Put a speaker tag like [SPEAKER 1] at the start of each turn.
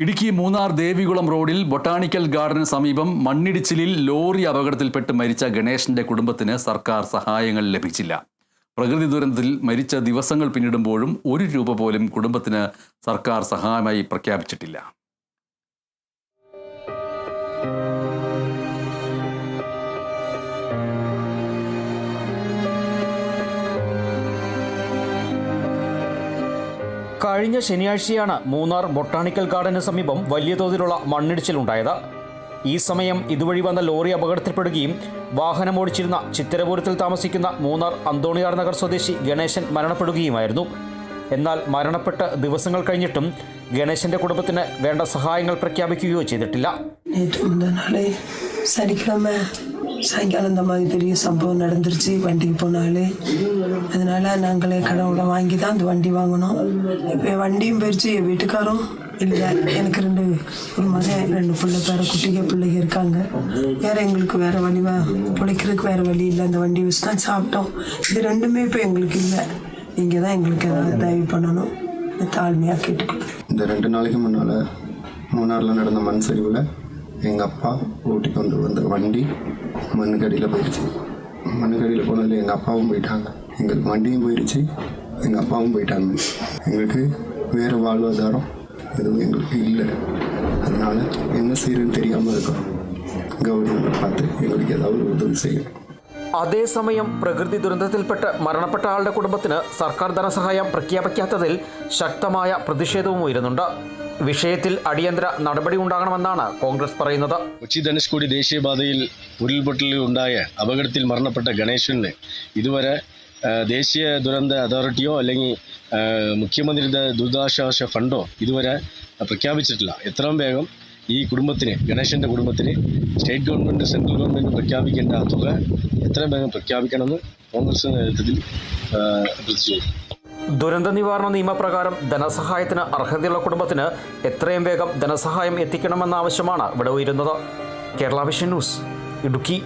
[SPEAKER 1] ഇടുക്കി മൂന്നാർ ദേവികുളം റോഡിൽ ബൊട്ടാണിക്കൽ ഗാർഡന് സമീപം മണ്ണിടിച്ചിലിൽ ലോറി അപകടത്തിൽപ്പെട്ട് മരിച്ച ഗണേശന്റെ കുടുംബത്തിന് സർക്കാർ സഹായങ്ങൾ ലഭിച്ചില്ല. പ്രകൃതി ദുരന്തത്തിൽ മരിച്ച ദിവസങ്ങൾ പിന്നിടുമ്പോഴും ഒരു രൂപ പോലും കുടുംബത്തിന് സർക്കാർ സഹായമായി പ്രഖ്യാപിച്ചിട്ടില്ല.
[SPEAKER 2] കഴിഞ്ഞ ശനിയാഴ്ചയാണ് മൂന്നാർ ബൊട്ടാണിക്കൽ ഗാർഡന് സമീപം വലിയ തോതിലുള്ള മണ്ണിടിച്ചിലുണ്ടായത്. ഈ സമയം ഇതുവഴി വന്ന ലോറി അപകടത്തിൽപ്പെടുകയും വാഹനമോടിച്ചിരുന്ന ചിത്തരപുരത്തിൽ താമസിക്കുന്ന മൂന്നാർ അന്തോണിയാർ നഗർ സ്വദേശി ഗണേശൻ മരണപ്പെടുകയുമായിരുന്നു. എന്നാൽ മരണപ്പെട്ട ദിവസങ്ങൾ കഴിഞ്ഞിട്ടും ഗണേശന്റെ കുടുംബത്തിന് വേണ്ട സഹായങ്ങൾ പ്രഖ്യാപിക്കുകയോ ചെയ്തിട്ടില്ല.
[SPEAKER 3] சாயங்காலம் இந்த மாதிரி பெரிய சம்பவம் நடந்துருச்சு. வண்டிக்கு போனாலே. அதனால் நாங்களே கடவுளை வாங்கி தான் அந்த வண்டி வாங்கினோம். இப்போ வண்டியும் போயிடுச்சு என் வீட்டுக்காரும் இல்லை. எனக்கு ரெண்டு ஒரு மகன் ரெண்டு பிள்ளை பேர குட்டிக பிள்ளைங்க இருக்காங்க. வேறு எங்களுக்கு வேறு வழி பிழைக்கிறதுக்கு வேறு வழி இல்லை. அந்த வண்டி வச்சு தான் சாப்பிட்டோம். இது ரெண்டுமே இப்போ எங்களுக்கு இல்லை. நீங்கள் தான் எங்களுக்கு ஏதாவது தயவு பண்ணணும். தாழ்மையாக கேட்டுக்கணும்
[SPEAKER 4] இந்த ரெண்டு நாளைக்கு முன்னால் மூணாரில் நடந்த மண் சரிவில் எங்கள் அப்பா ஊட்டிக்கு கொண்டு வந்த வண்டி மண்ணுக்கடியில் போயிடுச்சு மண்ணுக்கடியில் போனதில் எங்கள் அப்பாவும் போயிட்டாங்க. எங்களுக்கு வண்டியும் போயிடுச்சு எங்கள் அப்பாவும் போயிட்டாங்க. எங்களுக்கு வேறு வாழ்வாதாரம் எதுவும் எங்களுக்கு இல்லை. அதனால் என்ன செய்யறதுன்னு தெரியாமல் இருக்கோம். கவர்மெண்ட் பார்த்து எங்களுக்கு ஏதாவது உதவி செய்யணும்.
[SPEAKER 2] അതേസമയം പ്രകൃതി ദുരന്തത്തിൽപ്പെട്ട് മരണപ്പെട്ട ആളുടെ കുടുംബത്തിന് സർക്കാർ ധനസഹായം പ്രഖ്യാപിക്കാത്തതിൽ ശക്തമായ പ്രതിഷേധവും ഉയരുന്നുണ്ട്. വിഷയത്തിൽ അടിയന്തര നടപടി ഉണ്ടാകണമെന്നാണ് കോൺഗ്രസ് പറയുന്നത്.
[SPEAKER 5] കൊച്ചി ധനുഷ്കോടി ദേശീയപാതയിൽ ഉരുൾപൊട്ടലിൽ ഉണ്ടായ അപകടത്തിൽ മരണപ്പെട്ട ഗണേശന് ഇതുവരെ ദേശീയ ദുരന്ത അതോറിറ്റിയോ അല്ലെങ്കിൽ മുഖ്യമന്ത്രിയുടെ ദുരിതാശ്വാസ ഫണ്ടോ ഇതുവരെ പ്രഖ്യാപിച്ചിട്ടില്ല. എത്രയും വേഗം ഈ കുടുംബത്തിന് ഗണേശന്റെ കുടുംബത്തിന് സ്റ്റേറ്റ് ഗവൺമെന്റ് സെൻട്രൽ ഗവൺമെന്റ് പ്രഖ്യാപിക്കേണ്ട തുക എത്രയും വേഗം പ്രഖ്യാപിക്കണമെന്ന് കോൺഗ്രസ് നേതൃത്വത്തിൽ
[SPEAKER 2] ദുരന്ത നിവാരണ നിയമപ്രകാരം ധനസഹായത്തിന് അർഹതയുള്ള കുടുംബത്തിന് എത്രയും വേഗം ധനസഹായം എത്തിക്കണമെന്ന ആവശ്യമാണ് ഇവിടെ ഉയരുന്നത്. Kerala vision news Idukki.